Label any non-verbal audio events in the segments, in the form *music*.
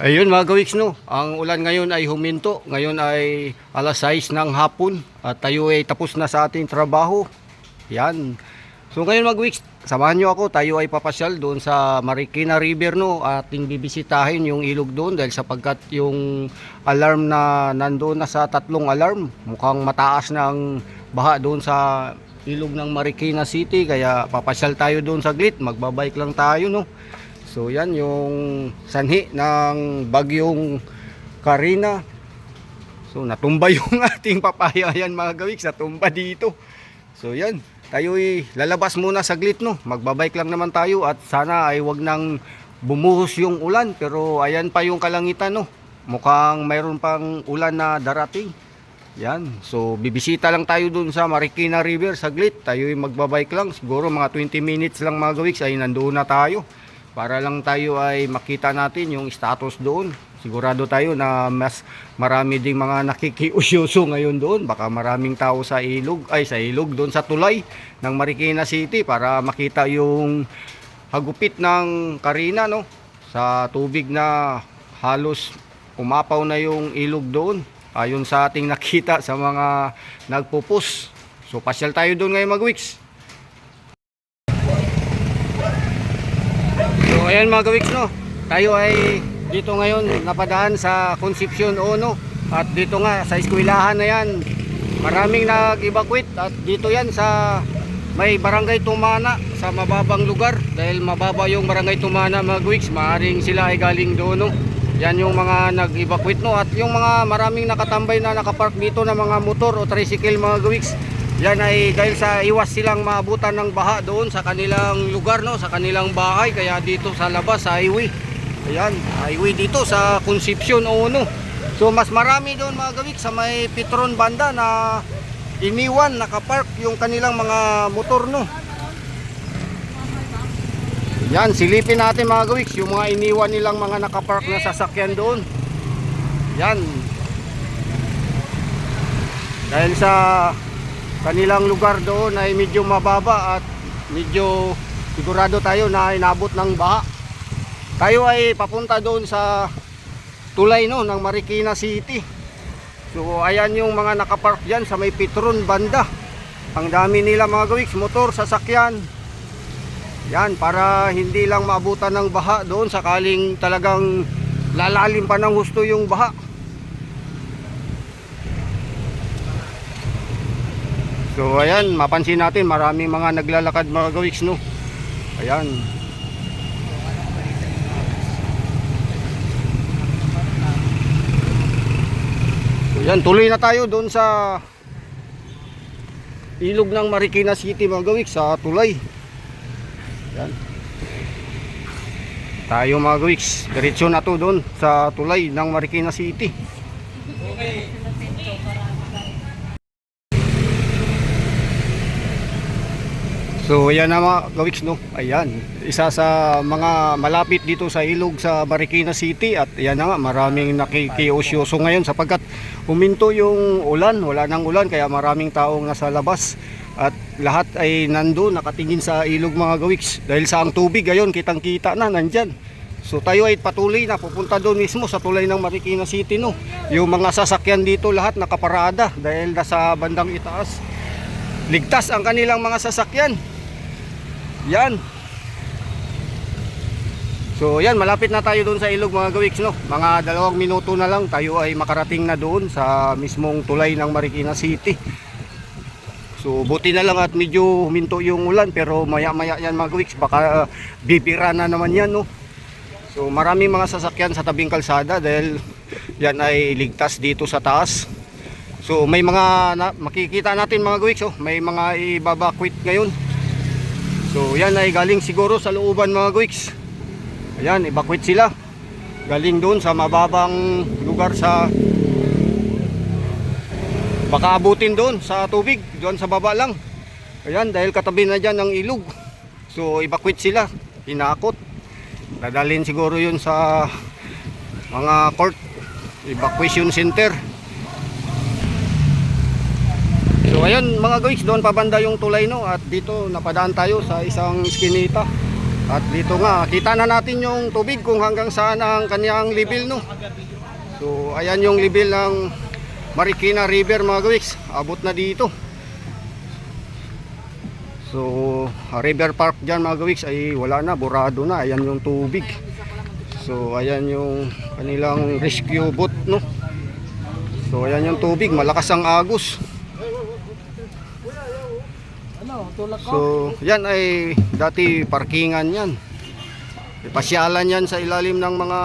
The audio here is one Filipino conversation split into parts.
Ayun mga gawiks no, ang ulan ngayon ay huminto. Ngayon ay alas 6 ng hapon at tayo ay tapos na sa ating trabaho. Yan. So ngayon mga gawiks, samahan nyo ako. Tayo ay papasyal doon sa Marikina River no. Ating bibisitahin yung ilog doon dahil sapagkat yung alarm na nandoon na sa tatlong alarm. Mukhang mataas na ang baha doon sa ilog ng Marikina City. Kaya papasyal tayo doon saglit. Magbabike lang tayo no. So yan yung sanhi ng bagyong Karina. So natumba *laughs* yung ating papaya yan mga gawiks, natumba dito. So yan, tayo lalabas muna saglit no. Magbabike lang naman tayo at sana ay wag nang bumuhos yung ulan pero ayan pa yung kalangitan no. Mukhang mayroon pang ulan na darating. Yan. So bibisita lang tayo dun sa Marikina River saglit. Tayo magbabike lang. Siguro mga 20 minutes lang mga gawiks ay nandoon na tayo para lang tayo ay makita natin yung status doon. Sigurado tayo na mas marami ding mga nakikiusyoso ngayon doon. Baka maraming tao sa ilog, ay sa ilog doon sa tulay ng Marikina City para makita yung hagupit ng Karina no sa tubig na halos umapaw na yung ilog doon. Ayon sa ating *laughs* nakita sa mga nagpupus. So pasyal tayo doon ngayon mag-weeks. Ayan mga gawiks no, tayo ay dito ngayon napadaan sa Concepcion Ono at dito nga sa eskwelahan na yan. Maraming nag-evacuate at dito yan sa may barangay Tumana sa mababang lugar. Dahil mababa yung barangay Tumana mga gawiks maaring sila ay galing doon no. Yan yung mga nag-evacuate no? At yung mga maraming nakatambay na nakapark dito na mga motor o tricycle mga gawiks yan ay dahil sa iwas silang maabutan ng baha doon sa kanilang lugar no, sa kanilang bahay kaya dito sa labas sa highway. Ayan, highway dito sa Concepcion Ono. So mas marami doon mga gawik sa may Petron banda na iniwan nakapark yung kanilang mga motor no. Yan, silipin natin mga gawiks yung mga iniwan nilang mga nakapark na sasakyan doon. Yan. Dahil sa kanilang lugar doon ay medyo mababa at medyo sigurado tayo na inabot ng baha. Tayo ay papunta doon sa tulay no ng Marikina City. So ayan yung mga nakapark diyan sa may Petron banda. Ang dami nila mga gawiks, motor, sasakyan. Yan para hindi lang maabutan ng baha doon sakaling talagang lalalim pa ng husto yung baha. So ayan, mapansin natin maraming mga naglalakad mga gawiks no. Ayan. So yan, tuloy na tayo doon sa ilog ng Marikina City mga gawiks sa tulay. Yan. Tayo mga gawiks, diretso na to doon sa tulay ng Marikina City. So ayan na mga gawiks no. Ayan, isa sa mga malapit dito sa ilog sa Marikina City at ayan na nga maraming nakikiusyoso ngayon sapagkat huminto yung ulan, wala nang ulan kaya maraming taong nasa labas at lahat ay nando nakatingin sa ilog mga gawiks dahil sa ang tubig ayon kitang-kita na nandyan. So tayo ay patuloy na pupunta doon mismo sa tulay ng Marikina City no. Yung mga sasakyan dito lahat nakaparada dahil nasa bandang itaas. Ligtas ang kanilang mga sasakyan. Yan. So yan, malapit na tayo doon sa ilog mga gawiks no. Mga dalawang minuto na lang tayo ay makarating na doon sa mismong tulay ng Marikina City. So buti na lang at medyo huminto yung ulan pero maya maya yan mga gawiks baka uh, bibira na naman yan no. So maraming mga sasakyan sa tabing kalsada dahil *laughs* yan ay ligtas dito sa taas. So may mga na, makikita natin mga gawiks oh, may mga ibabakwit ngayon. So yan ay galing siguro sa looban mga guwiks. Ayan, evacuate sila. Galing doon sa mababang lugar sa baka abutin doon sa tubig, doon sa baba lang. Ayan, dahil katabi na dyan ng ilog. So evacuate sila, hinakot. Dadalhin siguro yun sa mga court evacuation center. Ayun mga guys, doon pabanda yung tulay no at dito napadaan tayo sa isang skinita. At dito nga, kita na natin yung tubig kung hanggang saan ang kanyang level no. So ayan yung level ng Marikina River mga gawiks. Abot na dito. So River Park dyan mga gawiks ay wala na, burado na. Ayan yung tubig. So ayan yung kanilang rescue boat no. So ayan yung tubig, malakas ang agos. So, yan ay dati parkingan yan. Pasyalan yan sa ilalim ng mga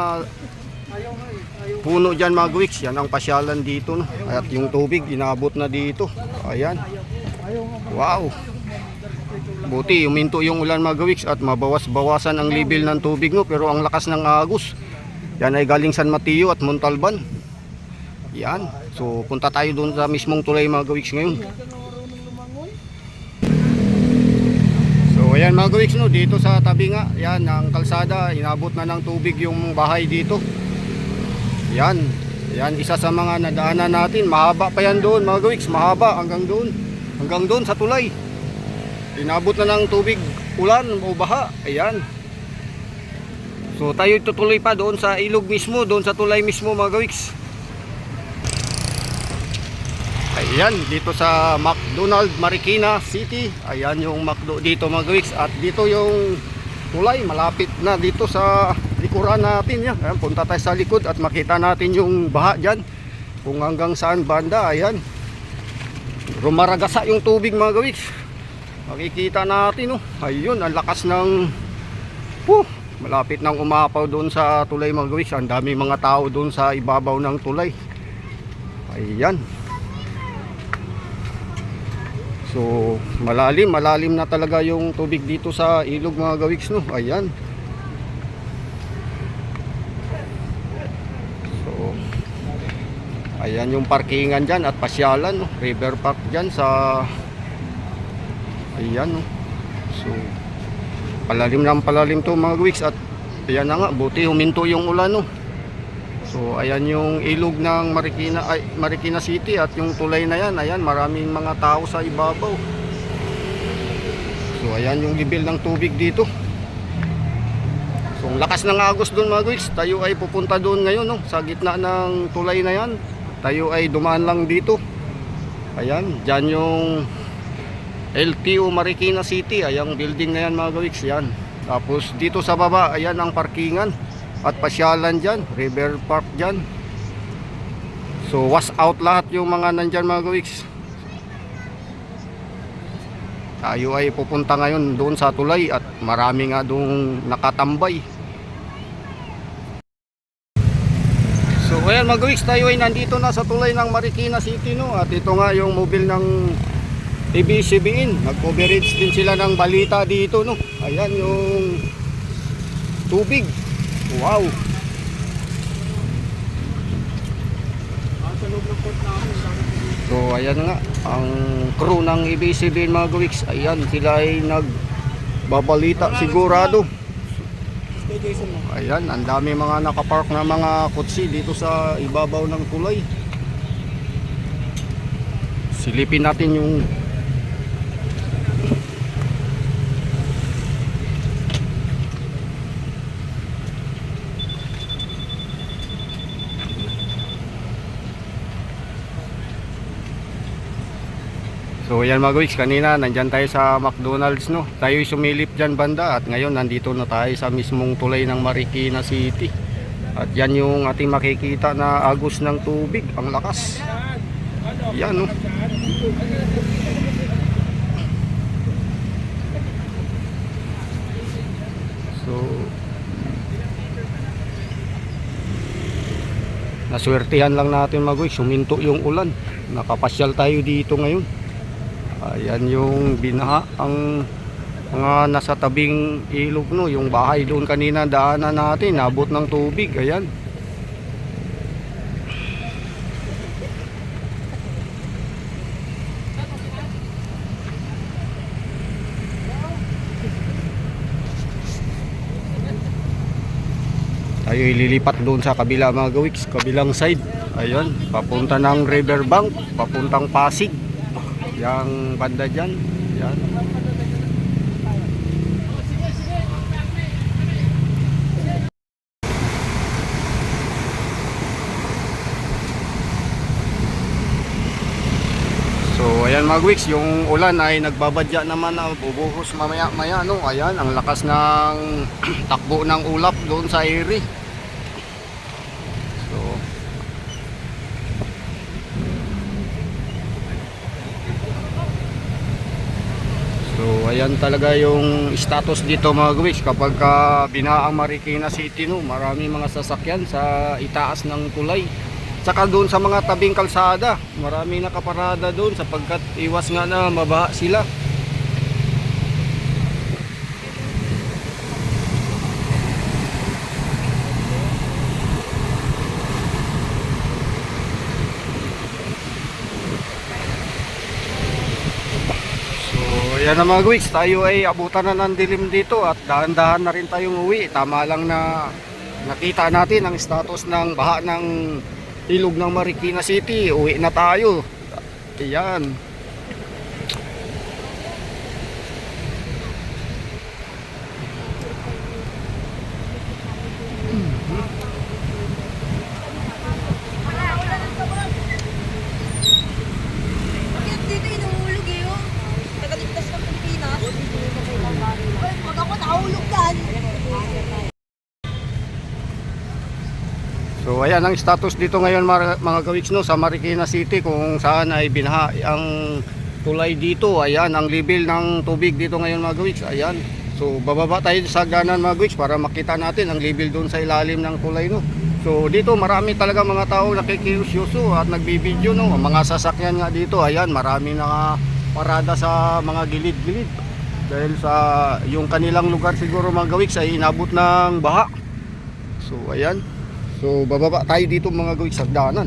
puno dyan mga guwiks. Yan ang pasyalan dito. No? At yung tubig, inabot na dito. Ayan. Wow. Buti, uminto yung ulan mga gawiks at mabawas-bawasan ang level ng tubig no. Pero ang lakas ng agos. Yan ay galing San Mateo at Montalban. Yan. So, punta tayo doon sa mismong tulay mga gawiks ngayon. Ayan mga gawiks no, dito sa tabi nga, yan ang kalsada, inabot na ng tubig yung bahay dito. Yan, yan isa sa mga nadaanan natin, mahaba pa yan doon mga gawiks, mahaba hanggang doon, hanggang doon sa tulay. Inabot na ng tubig ulan o baha, ayan. So tayo tutuloy pa doon sa ilog mismo, doon sa tulay mismo mga gawiks. Ayan, dito sa McDonald Marikina City. Ayan yung McDo dito mga gawiks. At dito yung tulay, malapit na dito sa likuran natin. Yan. Ayan, punta tayo sa likod at makita natin yung baha dyan. Kung hanggang saan banda, ayan. Rumaragasa yung tubig mga gawiks. Makikita natin, oh. Ayun, ang lakas ng... Huh, malapit nang umapaw doon sa tulay mga gawiks. Ang dami mga tao doon sa ibabaw ng tulay. Ayan. So, malalim, malalim na talaga yung tubig dito sa ilog mga gawiks no. Ayan. So, ayan yung parkingan dyan at pasyalan no. River Park dyan sa Ayan no. So, palalim ng palalim to mga gawiks at ayan na nga, buti huminto yung ulan no. So ayan yung ilog ng Marikina ay Marikina City at yung tulay na yan, ayan maraming mga tao sa ibabaw. So ayan yung level ng tubig dito. So lakas ng agos doon mga guys, tayo ay pupunta doon ngayon no, sa gitna ng tulay na yan. Tayo ay dumaan lang dito. Ayan, diyan yung LTO Marikina City, ayang building na yan mga guys, yan. Tapos dito sa baba, ayan ang parkingan at pasyalan dyan, river park dyan. So wash out lahat yung mga nandyan mga gawiks. Tayo ay pupunta ngayon doon sa tulay at marami nga doon nakatambay. So ayan mga gawiks, tayo ay nandito na sa tulay ng Marikina City no at ito nga yung mobile ng ABCBN. Nag-coverage din sila ng balita dito no. Ayan yung tubig Wow. So ayan nga ang crew ng ABCBN mga gawiks. Ayan sila ay nagbabalita sigurado. Ayan, ang dami mga nakapark na mga kutsi dito sa ibabaw ng tulay. Silipin natin yung So yan mga guys, kanina nandyan tayo sa McDonald's no. Tayo sumilip dyan banda at ngayon nandito na tayo sa mismong tulay ng Marikina City. At yan yung ating makikita na agos ng tubig, ang lakas. Yan no. So Naswertihan lang natin mga guys, suminto yung ulan. Nakapasyal tayo dito ngayon. Ayan yung binaha ang mga nasa tabing ilog no, yung bahay doon kanina daanan natin, nabot ng tubig, ayan. Tayo ililipat doon sa kabila mga gawiks, kabilang side. Ayun, papunta ng riverbank, papuntang Pasig. Yang banda dyan. Yan. So ayan mga weeks, yung ulan ay nagbabadya naman na bubuhos mamaya maya no. Ayan ang lakas ng *clears throat* takbo ng ulap doon sa area. So ayan talaga yung status dito mga guys kapag ka binaang Marikina City no, marami mga sasakyan sa itaas ng tulay. Saka doon sa mga tabing kalsada, marami nakaparada doon sapagkat iwas nga na mabaha sila. So, yan na mga guys, tayo ay abutan na ng dilim dito at dahan-dahan na rin tayong uwi. Tama lang na nakita natin ang status ng baha ng ilog ng Marikina City. Uwi na tayo. Ayan. Bakit dito inuulog eh oh? Tagaligtas ng Pilipinas. Pag ako nahulog dyan. So ayan ang status dito ngayon mga, mga gawiks no sa Marikina City kung saan ay binaha ang tulay dito. Ayan ang level ng tubig dito ngayon mga gawiks. Ayan. So bababa tayo sa ganan mga gawiks para makita natin ang level doon sa ilalim ng tulay no. So dito marami talaga mga tao nakikiusyuso at nagbibideo no. Mga sasakyan nga dito. Ayan marami na parada sa mga gilid-gilid. Dahil sa yung kanilang lugar siguro mga gawiks ay inabot ng baha. So ayan. So bababa tayo dito mga guys sa daanan.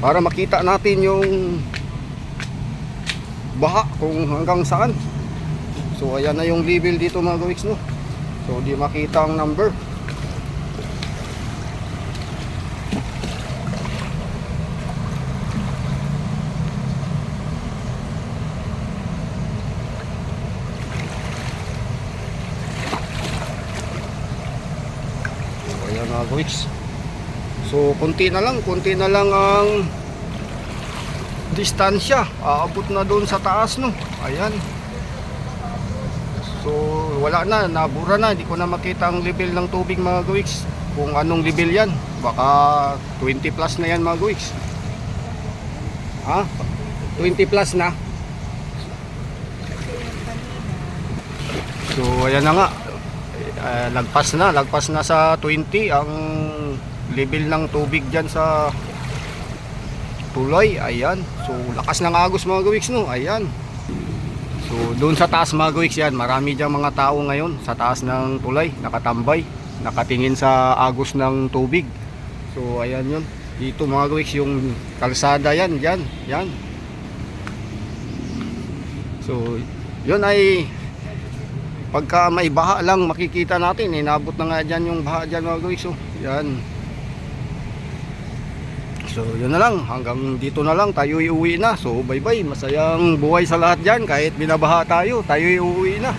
Para makita natin yung baha kung hanggang saan. So ayan na yung level dito mga guys no. So di makita ang number. Mga guys. So, kunti na lang, kunti na lang ang distansya. Aabot na doon sa taas, no. Ayan. So, wala na, nabura na. Hindi ko na makita ang level ng tubig mga guys. Kung anong level yan. Baka 20 plus na yan mga guys. Ha? 20 plus na. So, ayan na nga. Eh, lagpas na, lagpas na sa 20 ang level ng tubig dyan sa tuloy. Ayan. So, lakas ng agos mga gawiks no. Ayan. So, doon sa taas mga gawiks yan, marami dyan mga tao ngayon sa taas ng tulay, nakatambay, nakatingin sa agos ng tubig. So, ayan yun. Dito mga gawiks yung kalsada yan, yan, yan. So, yun ay pagka may baha lang makikita natin. Inabot na nga dyan yung baha dyan mga guys so, yan. So yun na lang. Hanggang dito na lang. Tayo iuwi na. So bye bye masayang buhay sa lahat dyan. Kahit binabaha tayo tayo iuwi na